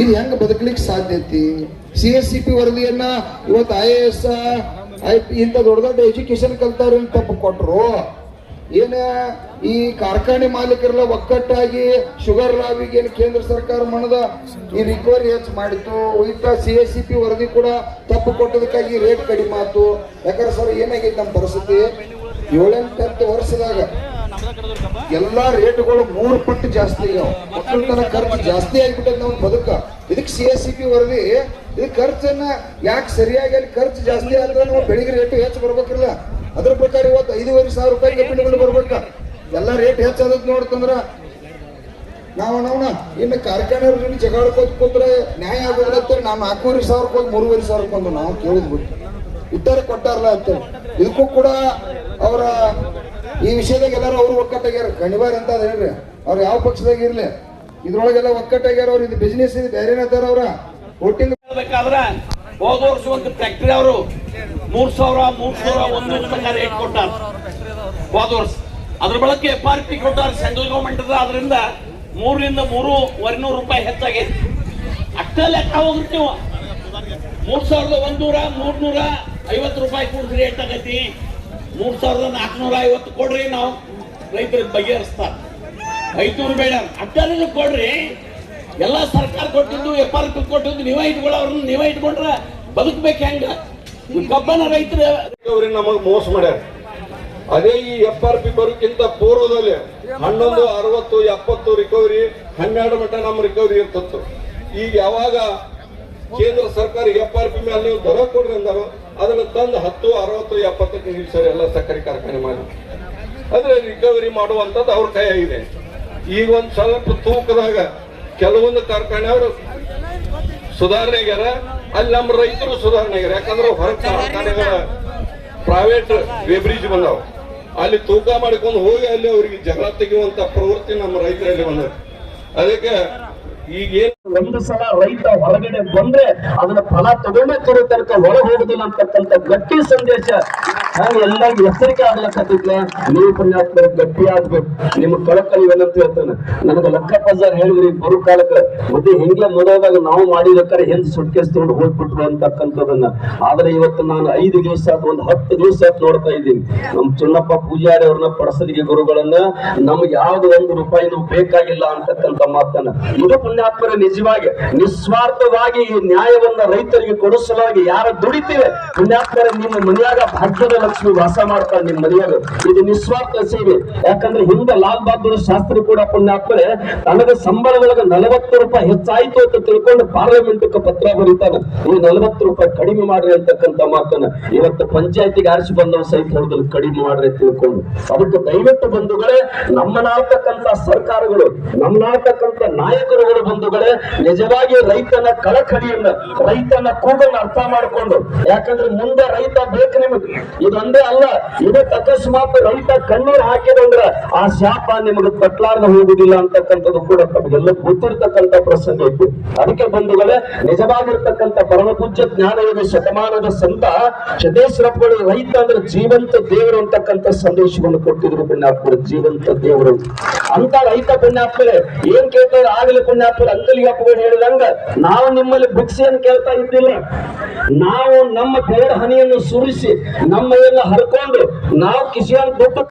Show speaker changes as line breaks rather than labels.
ಇದು ಹೆಂಗ್ ಬದುಕಲಿಕ್ಕೆ ಐತಿ? ಸಿ ಎಸ್ ಸಿ ಪಿ ವರದಿಯನ್ನ ಇವತ್ತು I A S I P ಇಂಥ ದೊಡ್ಡ ದೊಡ್ಡ ಎಜುಕೇಶನ್ ಕಲ್ತವ್ರ ತಪ್ಪು ಕೊಟ್ರು. ಏನ? ಈ ಕಾರ್ಖಾನೆ ಮಾಲೀಕರೆಲ್ಲ ಒಕ್ಕಟ್ಟಾಗಿ ಶುಗರ್ ಲಾಬಿಗೆ ಏನು ಕೇಂದ್ರ ಸರ್ಕಾರ ಮಣದ ಈ ರಿಕವರಿ ಹೆಚ್ಚು ಮಾಡಿತು ಉಳಿತ ಸಿ ಎಸ್ ಸಿ ಪಿ ವರದಿ ಕೂಡ ತಪ್ಪು ಕೊಟ್ಟದಕ್ಕಾಗಿ ರೇಟ್ ಕಡಿಮೆ ಆಯ್ತು. ಯಾಕಂದ್ರೆ ಸರ್, ಏನಾಗೈತೆ ನಮ್ಮ ಪರಿಸ್ಥಿತಿ? ಏಳೆಂಟು ಹತ್ತು ವರ್ಷದಾಗ ಎಲ್ಲಾ ರೇಟ್ಗಳು ಮೂರು ಪಟ್ಟು ಜಾಸ್ತಿ ಒಕ್ಕಲ್ತನ ಖರ್ಚು ಜಾಸ್ತಿ ಆಗ್ಬಿಟ್ಟದ ನಾವು ಬದುಕ. ಇದಕ್ಕೆ ಸಿ ಎಸ್ ಸಿ ಪಿ ವರದಿ ಇದು ಖರ್ಚನ್ನ ಯಾಕೆ ಸರಿಯಾಗಿ ಅಲ್ಲಿ ಖರ್ಚು ಜಾಸ್ತಿ ಆದ್ರೆ ನಾವು ಬೆಳಿಗ್ಗೆ ರೇಟ್ ಹೆಚ್ಚು ಬರ್ಬೇಕಿಲ್ಲ. ಅದ್ರ ಪ್ರಕಾರ ಇವತ್ತು ಐದೂವರೆ ಸಾವಿರ ರೂಪಾಯಿ ಕಬ್ಬಿಣಗಳು ಬರ್ಬೇಕ. ಎಲ್ಲ ರೇಟ್ ಹೆಚ್ಚಾದದ್ ನೋಡ್ತಂದ್ರ ನಾವು ನಾವು ಇನ್ನು ಕಾರ್ಖಾನೆಯವ್ರ ಜೊತೆ ಜಗಾಡ್ಕೋತ ಕೂತ್ರೆ ನ್ಯಾಯ ಆಗೋದಿಲ್ಲ ನಾವು ನಾಲ್ಕೂವರೆ ಸಾವಿರಕ್ಕೆ ಹೋಗಿ ಮೂರುವರೆ ಸಾವಿರಕ್ಕೆ ಬಂದು ನಾವು ಕೇಳಿದ್ಬಿಟ್ಟು ಇದ್ದಾರೆ ಉತ್ತರ ಕೊಟ್ಟಾರಲ್ಲ ಅಂತ ಇದಕ್ಕೂ ಕೂಡ ಅವರ ಈ ವಿಷಯದಾಗ ಎಲ್ಲರೂ ಅವರು ಒಕ್ಕಟ್ಟಾಗ್ಯಾರ. ಕಣಿವಾರ ಅಂತ ಅದ ಹೇಳ್ರಿ. ಅವ್ರು ಯಾವ ಪಕ್ಷದಾಗ ಇರ್ಲಿ? ಇದ್ರೊಳಗೆಲ್ಲ ಒಕ್ಕಟ್ಟಾಗ್ಯಾರ ಅವ್ರು, ಇದು ಬಿಸ್ನೆಸ್ ಇದು ಬೇರೆ ಅದಾರ ಅವ್ರ?
ಬೇಕಾದ್ರೆ ಹೋದ ವರ್ಷ ಒಂದು ಫ್ಯಾಕ್ಟ್ರಿ ಅವರು ಮೂರ್ ಸಾವಿರ ಮೂರ್ ಸಾವಿರ ಒಂದು ರೇಟ್ ಕೊಟ್ಟಾರ. ಹೋದ ವರ್ಷ. ಅದ್ರ ಬಳಕೆ ಎಫ್ ಆರ್ ಪಿ ಕೊಟ್ಟಾರ ಸೆಂಟ್ರಲ್ ಗೌರ್ಮೆಂಟ್ ಅದರಿಂದ ಮೂರರಿಂದ ಮೂರುವರೆ ನೂರು ರೂಪಾಯಿ ಹೆಚ್ಚಾಗೈತಿ ಅಷ್ಟ ಲೆಕ್ಕ ಹೋಗ್ರಿ ನೀವು. ಮೂರ್ ಸಾವಿರದ ಒಂದೂರ, ಮೂರ್ನೂರ ಐವತ್ತು ರೂಪಾಯಿ ಕೂಡ ರೇಟ್ ಆಗೈತಿ. ಮೂರ್ ಸಾವಿರದ ನಾಲ್ಕುನೂರ ಐವತ್ತು ಕೊಡ್ರಿ ನಾವು. ರೈತರಿಗೆ ಬಗೆಹರಿಸ್ತಾರ. ಐನೂರು ಬೇಡ. ಅಷ್ಟೇ ಕೊಡ್ರಿ. ಎಲ್ಲ ಸರ್ಕಾರ ಕೊಟ್ಟಿದ್ದು ಪಿ ಕೊಟ್ಟಿದ್ದು, ನೀವೇ ಅವ್ರನ್ನ ನೀವೇ ಇಟ್ಕೊಂಡ್ರ ಬದುಕ್ಬೇಕು ಹೆಂಗ? ಕಬ್ಬನ ರೈತರ
ಅವ್ರಿಗೆ ನಮಗ್ ಮೋಸ ಮಾಡ್ಯಾರ. ಅದೇ ಈ ಎಫ್ ಆರ್ ಪಿ ಬರೋಕ್ಕಿಂತ ಪೂರ್ವದಲ್ಲಿ ಹನ್ನೊಂದು, ಅರವತ್ತು, ಎಪ್ಪತ್ತು ರಿಕವರಿ ಹನ್ನೆರಡು ಮಟ್ಟ ನಮ್ಮ ರಿಕವರಿ ಇರ್ತಿತ್ತು. ಈಗ ಯಾವಾಗ ಕೇಂದ್ರ ಸರ್ಕಾರ ಎಫ್ ಆರ್ ಪಿ ಮೇಲೆ ನೀವು ದರ ಕೊಡ್ರಿ ಅಂದಾರೋ ಅದನ್ನ ತಂದು ಹತ್ತು, ಅರವತ್ತು ಎಪ್ಪತ್ತಕ್ಕೆ ನಿಲ್ಸರಿ ಎಲ್ಲ ಸಕ್ಕರೆ ಕಾರ್ಖಾನೆ ಮಾಡಿ. ಅಂದ್ರೆ ರಿಕವರಿ ಮಾಡುವಂಥದ್ದು ಅವ್ರ ಕೈಯಾಗಿದೆ ಈಗ ಒಂದು ಸ್ವಲ್ಪ ತೂಕದಾಗ ಕೆಲವೊಂದು ಕಾರ್ಖಾನೆಯವರು ಸುಧಾರಣೆ ಆಗ್ಯಾರ. ಅಲ್ಲಿ ನಮ್ಮ ರೈತರು ಸುಧಾರಣೆ ಆಗ್ಯಾರ. ಯಾಕಂದ್ರೆ ಹೊರ ಕಾರ್ಖಾನೆಗಳ ಪ್ರೈವೇಟ್ ವೇಬ್ರಿಜ್ ಬಂದಾವ. ಅಲ್ಲಿ ತೂಕ ಮಾಡಿಕೊಂಡು ಹೋಗಿ ಅಲ್ಲಿ ಅವರಿಗೆ ಜಗಳ ತೆಗೆಯುವಂತ ಪ್ರವೃತ್ತಿ ನಮ್ಮ ರೈತರಲ್ಲಿ ಬಂದ ಅದಕ್ಕೆ ಈಗ
ಒಂದು ಸಲ ರೈತ ಹೊರಗಡೆ ಬಂದ್ರೆ ಅದನ್ನ ಫಲ ತಗೊಂಡೇ ತರೋ ತನಕ ಹೊರಗೆ ಹೋಗುದಿಲ್ಲ ಅಂತಕ್ಕಂಥ ಗಟ್ಟಿ ಸಂದೇಶ ಹಂಗ ಎಲ್ಲರಿಗೂ ಎಚ್ಚರಿಕೆ ಆಗ್ಲಕ್ಕಿದ್ನ ನೀವು ಪುಣ್ಯಾತ್ಮರ ಗಟ್ಟಿ ಆಗ್ಬೇಕು ನಿಮ್ಮ ಕಳಕಳಿ ಏನಂತ ಹೇಳ್ತಾನೆ, ನನಗೆ ಲಕ್ಕ ಪಜಾರ್ ಹೇಳಿದ್ರಿ, ಬರು ಕಾಲಕ್ಕೆ. ಮತ್ತೆ ಹಿಂಗೆ ಮೊದಲಾಗ ನಾವು ಮಾಡಿದಕ್ಕಾರೆ ಹಿಂದ್ ಸುಟ್ಕೇಸ್ ತಗೊಂಡು ಹೋಗ್ಬಿಟ್ರು ಅಂತಕ್ಕಂಥದನ್ನ. ಆದ್ರೆ ಇವತ್ತು ನಾನು ಐದು ದಿವಸ ಅಥವಾ ಒಂದು ಹತ್ತು ದಿವಸ ನೋಡ್ತಾ ಇದ್ದೀನಿ. ನಮ್ ಚಿನ್ನಪ್ಪ ಪೂಜಾರಿ ಅವ್ರನ್ನ ಪಡಸಲಿಗೆ ಗುರುಗಳನ್ನ ನಮ್ಗೆ ಯಾವ್ದು ಒಂದು ರೂಪಾಯಿನೂ ಬೇಕಾಗಿಲ್ಲ ಅಂತಕ್ಕಂಥ ಮಾತನ್ನ. ಇದು ಪುಣ್ಯಾತ್ಮರ ನಿಜವಾಗಿ, ನಿಸ್ವಾರ್ಥವಾಗಿ ಈ ನ್ಯಾಯವನ್ನ ರೈತರಿಗೆ ಕೊಡಿಸಲಾಗಿ ಯಾರ ದುಡಿತೀವಿ? ಪುಣ್ಯಾತ್ಮರ ನಿಮ್ಮ ಮನೆಯಾಗ ಭಾಗ್ಯದ ಲಕ್ಷ್ಮಿ ವಾಸ ಮಾಡ್ತಾರೆ ನಿಮ್ಮ ಮನೆಯಾಗ ಇದು ನಿಸ್ವಾರ್ಥ ಸೇವೆ. ಯಾಕಂದ್ರೆ ಹಿಂದೆ ಲಾಲ್ ಬಹದ್ದೂರ್ ಶಾಸ್ತ್ರಿ ಕೂಡ ಪುಣ್ಯಾತ್ಮರೆ ತನಗ ಸಂಬಳದೊಳಗ ನಲವತ್ತು ರೂಪಾಯಿ ಹೆಚ್ಚಾಯ್ತು ಅಂತ ತಿಳ್ಕೊಂಡು ಪಾರ್ಲಿಮೆಂಟ್ ಪತ್ರ ಬರೀತಾನೆ. ಈ ನಲವತ್ತು ರೂಪಾಯಿ ಕಡಿಮೆ ಮಾಡ್ರಿ ಅಂತಕ್ಕಂಥ ಮಾತನ್ನ ಇವತ್ತು ಪಂಚಾಯತಿಗೆ ಆರಿಸಿ ಬಂದವ ಸಹಿತ ಹೇಳಿದ್ರು, ಕಡಿಮೆ ಮಾಡ್ರಿ ತಿಳ್ಕೊಂಡು. ಅದಕ್ಕೆ ದಯವಿಟ್ಟು ಬಂಧುಗಳೇ ನಮ್ಮನಾಗ್ತಕ್ಕಂತ ಸರ್ಕಾರಗಳು ನಮ್ಮನಾಗ್ತಕ್ಕಂತ ನಾಯಕರುಗಳು ಬಂಧುಗಳೇ, ನಿಜವಾಗಿ ರೈತನ ಕಳಕಳಿಯನ್ನ, ರೈತನ ಕೂಗನ್ನ ಅರ್ಥ ಮಾಡಿಕೊಂಡು, ಯಾಕಂದ್ರೆ ಮುಂದೆ ರೈತ ಬೇಕು ನಿಮಗೆ. ಇದೊಂದೇ ಅಲ್ಲ. ಇದಕ್ಕೆ ಅಕಸ್ಮಾತ್ ರೈತ ಕಣ್ಣೀರು ಹಾಕಿದಂದ್ರ ಆ ಶಾಪ ನಿಮಗೆ ತಟ್ಲಾರ್ದ ಹೋಗುದಿಲ್ಲ ಅಂತಕ್ಕಂಥದ್ದು ಕೂಡ ತಮಗೆಲ್ಲ ಗೊತ್ತಿರ್ತಕ್ಕಂಥ ಪ್ರಸಂಗ ಇತ್ತು. ಅದಕ್ಕೆ ಬಂಧುಗಳೇ, ನಿಜವಾಗಿರ್ತಕ್ಕಂಥ ಪರಮಪೂಜ್ಯ ಜ್ಞಾನಯೋಗ ಶತಮಾನದ ಸಂತ ಸಿದ್ದೇಶ್ವರಪ್ಪಗಳು ರೈತ ಅಂದ್ರೆ ಜೀವಂತ ದೇವರು ಅಂತಕ್ಕಂಥ ಸಂದೇಶವನ್ನು ಕೊಟ್ಟಿದ್ರು ಪುಣ್ಯಾತ್ಮರ, ಜೀವಂತ ದೇವರು. ಅಂತ ರೈತ ಪುಣ್ಯಾತ್ಮರೇ, ಏನ್ ಕೇಳ್ತಾರೆ ಆಗಲಿ ಪುಣ್ಯಾತ್ಮರು, ಅಂಕಲಿಗೆ ಅಪ್ಪಗಳು ಹೇಳಿದಂಗ, ನಾವು ನಿಮ್ಮಲ್ಲಿ ಭಿಕ್ಷೆಯನ್ನು ಕೇಳ್ತಾ ಇದ್ದಿಲ್ಲ. ನಾವು ನಮ್ಮ ಬೆರಳ ಹನಿಯನ್ನು ಸುರಿಸಿ ನಮ್ಮ ಎಲ್ಲ ಹರ್ಕೊಂಡು ನಾವು ಕಿಸಿಯನ್ನು ಕೊಟ್ಟು